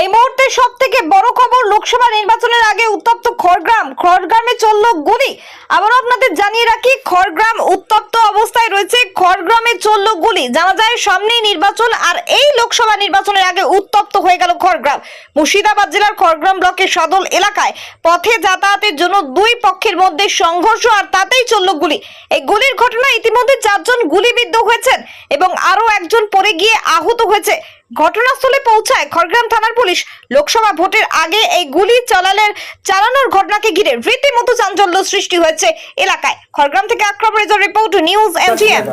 এই মুহূর্তে সব থেকে বড় খবর লোকসভা নির্বাচনের আগে উত্তপ্ত খড়গ্রাম। খড়গ্রামে চলল গুলি। আবারও আপনাদের জানিয়ে রাখি, খড়গ্রাম উত্তপ্ত অবস্থায় রয়েছে। খড়গ্রামে চলল গুলি। জানা যায়, সামনেই নির্বাচন আর এই লোকসভা নির্বাচনের আগে উত্তপ্ত হয়ে গেল খড়গ্রাম। মুর্শিদাবাদ জেলার খড়গ্রাম ব্লকের সদল এলাকায় পথে যাতায়াতের জন্য দুই পক্ষের মধ্যে সংঘর্ষ আর তাতেই চলল গুলি। এই গুলির ঘটনায় ইতিমধ্যে চারজন গুলিবিদ্ধ হয়েছেন এবং আরও একজন পড়ে গিয়ে আহত হয়েছে। ঘটনাস্থলে পৌঁছায় খড়গ্রাম থানার পুলিশ। লোকসভা ভোটের আগে এই গুলি চালালের চালানোর ঘটনাকে ঘিরে রীতিমতো চাঞ্চল্য সৃষ্টি হয়েছে এলাকায়। খড়গ্রাম থেকে আক্রম রেজার রিপোর্ট নিউজ এনজিএম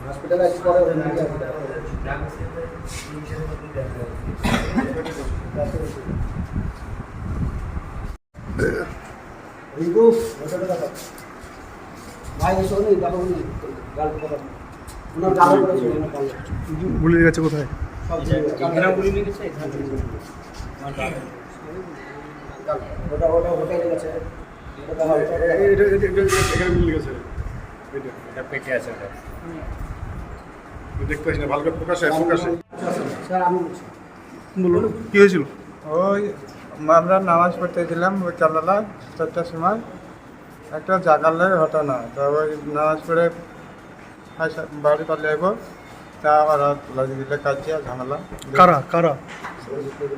হসপিটালে আছি পরে রিঙ্কু ভাই এসো নি দেখো নি গাল কথা ওনার গাল করেছে ওনার গেছে কোথায়? গুলি লেগেছে ওটা ওটা ওটা কি হয়েছিল? ওই আমরা নামাজ পড়তে গেলাম ওই কালালা চারটার সময়। একটা জাগালের ঘটনা তা ওই নামাজ পড়ে বাড়ি পালিয়ে আইব। তা লাগিয়ে দিলে ঝামেলা। কারা কারা?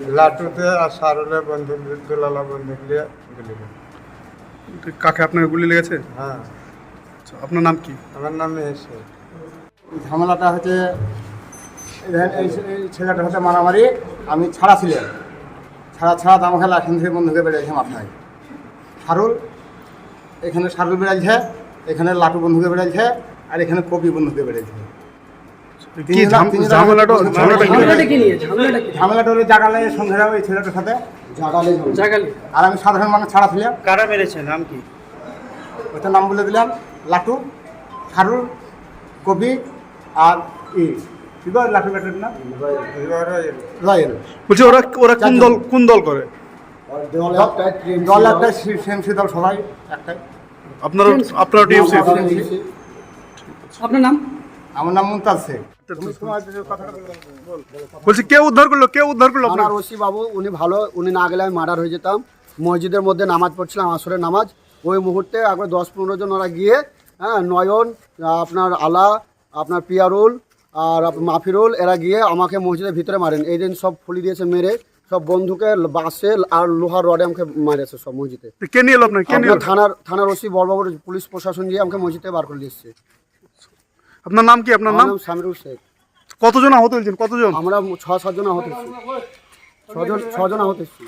লাটুতে আর সারুলে বন্ধুক দুলালা বন্ধুক দিয়ে গুলি কাকে আপনার গুলি লেগেছে? হ্যাঁ। আচ্ছা, আপনার নাম কি? আমার নাম এসে ঝামেলাটা হচ্ছে এই- ছেলেটার সাথে মারামারি আমি ছাড়া ছিলেন। ছাড়া ছাড়া দাম খেলা এখান থেকে বন্ধুকে বেড়েছে মাথায় সারুল এখানে সারুল বেড়েছে এখানে লাটু বন্ধুকে বেড়েছে আর এখানে কপি বন্ধুকে বেড়েছে। কি ঝামেলাটা ঝামেলাটা কি? ঝামেলাটা হলো জাগালে সন্ধ্যারা ওই ছেলেটার সাথে। জাগালে জাগালে। আর আমি সাধারণ মানুষ ছাড়া ছিলাম। কারা মেরেছে? নাম কি? ওটার নাম বলে দিলাম। লাটু কবি আর ই। কি বল লাটু লাটুর নাম রয়েল। বলছি ওরা ওরা কোন দল কোন দল করে? দল একটা সিএমসি দল সবাই একটাই। আপনার আপনার টিএমসি। আপনার নাম? আমার নাম মুমতাজ শেখ। বলছি কে উদ্ধার করল কে উদ্ধার করল আমার ওসি বাবু উনি ভালো উনি না গেলে আমি মার্ডার হয়ে যেতাম। মসজিদের মধ্যে নামাজ পড়ছিলাম আসরের নামাজ। ওই মুহূর্তে একবার দশ পনেরো জন ওরা গিয়ে হ্যাঁ নয়ন আপনার আলা আপনার পিয়ারুল আর মাফিরুল এরা গিয়ে আমাকে মসজিদের ভিতরে মারেন। এই দিন সব ফুলি দিয়েছে মেরে সব বন্ধুকে বাসে আর লোহার রডে আমাকে মারেছে সব মসজিদে। কে নিয়ে এলো আপনার? থানার থানার ওসি বড় বড় পুলিশ প্রশাসন দিয়ে আমাকে মসজিদে বার করে দিচ্ছে আপনার নাম কি? আপনার নাম? নাম সামিরুল শেখ। কতজন আহত হয়েছেন? কতজন? আমরা ছ সাতজন আহত হয়েছি। ছজন ছজন আহত হচ্ছি